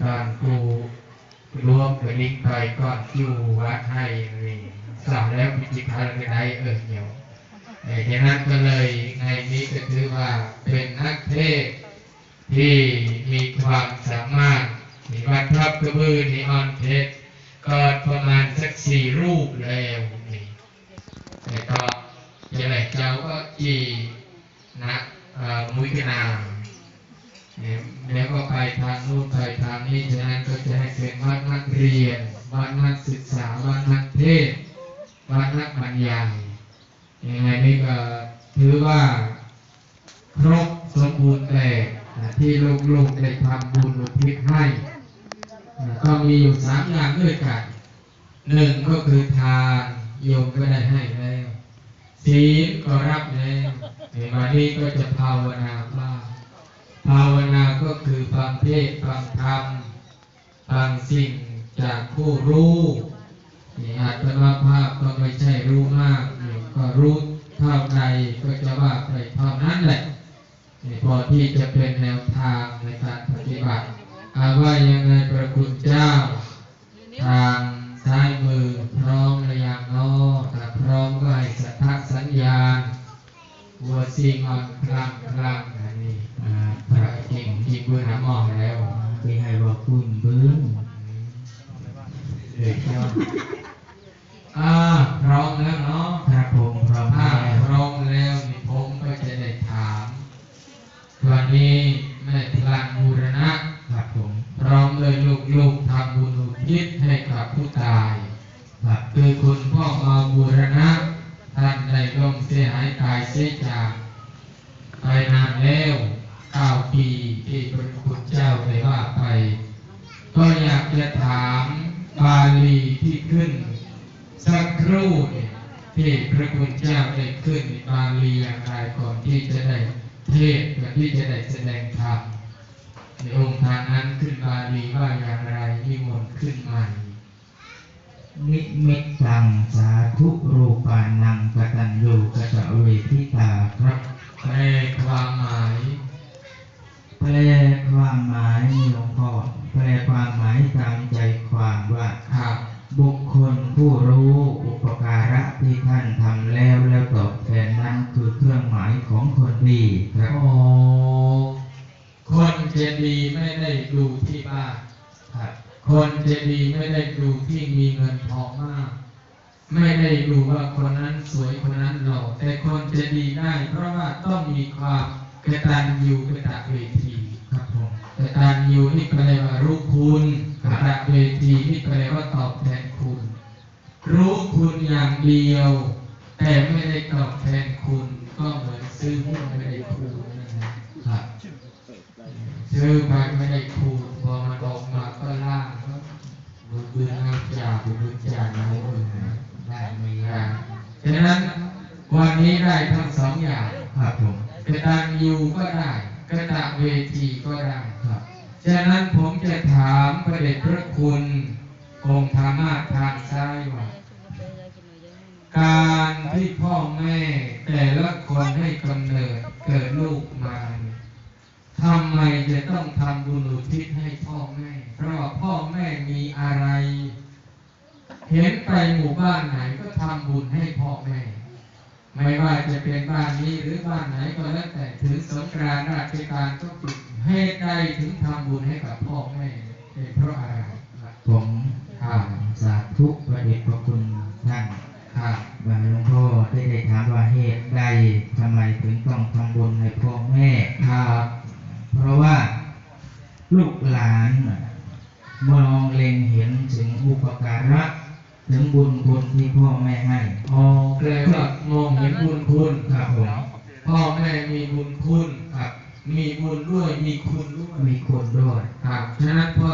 ก่อนกูรวมกับลิงไปก่อยู่วัดให้นี่สามแล้วพิจิตรพันธ์ได้เออเหี่ยวไอ้ฉะนั้นก็เลยในนี้ก็ถือว่าเป็นนักเทศที่มีความสามารถมีวัดพระกระบือนี่ออนเทศก็ประมาณสักสี่รูปแล้วนี่แต่ก็จะไหลกเจ้าก็จีนะมุยกนางเนี่ย แล้วก็ไปทางนู้นไปทางนี้ฉะนั้นก็จะให้เป็นวัดนักเรียนวัดนักศึกษาวัดนักเทศน์วัดนักบรรยายยังไงนี่ก็ถือว่าครบสมบูรณ์แบบที่ลูกๆได้ทำบุญอุทิศให้ก็มีอยู่สามอย่างด้วยกันหนึ่งก็คือทานโยมก็ได้ให้แล้วศีลก็รับแล้วในวันนี้ก็จะภาวนาบ้าง ภาวนาก็คือฟังเทศฟังธรรมฟังสิ่งจากผู้รู้นี่อาตมาภาพก็ไม่ใช่รู้มากนี่ก็รู้เท่าใดก็จะว่าไปเท่านั้นแหละนี่พอที่จะเป็นแนวทางในการปฏิบัติอาว่ายังไงพระคุณเจ้า ทางซ้ายมือพร้อมรือยังนาะถ้าพร้อมก็ให้สัทธสัญญาณวัวซีงอนพลังพลัง พระเก่งที่เบื่อหน้ามองแล้วไปให้บอกคุณเบิ้งเด็กเจ้าอ่าพร้อมแล้วเนาะครับผมพร้อมถ้าพร้อมแล้วนี่ผมก็จะได้ถามวันนี้แม่พลังบูรณะครับผมพร้อมเลยลูกๆทำบุญอุทิศให้กับผู้ตายครับคือคุณพ่อมาบูรณะท่านได้ล่มเสียหายกายเสียจากไปนานแล้ว เก้าปีที่พระคุณเจ้าได้ว่าไป ก็อยากจะถามบาลีที่ขึ้น สักครู่เนี่ยที่พระคุณเจ้าได้ขึ้นบาลีอย่างไรก่อนที่จะได้เทศก่อนที่จะได้แสดงธรรมในองค์ทางนั้นขึ้นบาลีว่าอย่างไรนิมนต์ขึ้นใหม่นิมิตตังสาธุรูปานังกตัญญูกตเวทิตาครับแปลความหมาย ผู้รู้อุปการะที่ท่านทำแล้วแล้วตอบแทนนั้นคือเครื่องหมายของคนดีครับโอ้คนจะดีไม่ได้ดูที่บ้านครับคนจะดีไม่ได้ดูที่มีเงินทองมาก ไม่ได้ดูว่าคนนั้นสวยคนนั้นหล่อแต่คนจะดีได้เพราะว่าต้องมีความกตัญญูกตเวทีครับผมกตัญญูนี่แปลว่ารู้คุณกตเวทีนี่แปลว่าตอบแทนคุณ รู้คุณอย่างเดียว แต่ไม่ได้ตอบแทนคุณก็เหมือนซื้อหุ้นไม่ได้คูณนั่นแหละครับซื้อไปไม่ได้คูณพอมันออกมาก็ล่างก็ดูดูน้ำจ่าดูดูจ่าน้ำอุ่นนะได้ไม่ยากฉะนั้นวันนี้ได้ทั้งสองอย่างครับผมกตัญญูก็ได้กตเวทีก็ได้ครับฉะนั้นผมจะถามพระเดชพระคุณ องธรรมาทางซ้ายว่า การที่พ่อแม่แต่ละคนให้กำเนิดเกิดลูกมาทำไมจะต้องทำบุญอุทิศให้พ่อแม่ เพราะว่าพ่อแม่มีอะไร เห็นไปหมู่บ้านไหนก็ทำบุญให้พ่อแม่ ไม่ว่าจะเป็นบ้านนี้หรือบ้านไหนก็แล้วแต่ถึงสงกรานต์ราชการก็ปิดเหตุใดถึงทำบุญให้กับพ่อแม่เป็นเพราะอะไรผม ได้ได้ถามว่าเหตุใดทำไมถึงต้องทำบุญให้พ่อแม่ครับเพราะว่าลูกหลานมองเล็งเห็นถึงอุปการะถึงบุญคุณที่พ่อแม่ให้อ๋อแปลว่ามองเห็นบุญคุณครับผมพ่อแม่มีบุญคุณครับ มีบุญด้วยมีคุณด้วยมีคนด้วยครับฉะนั้นพ่อ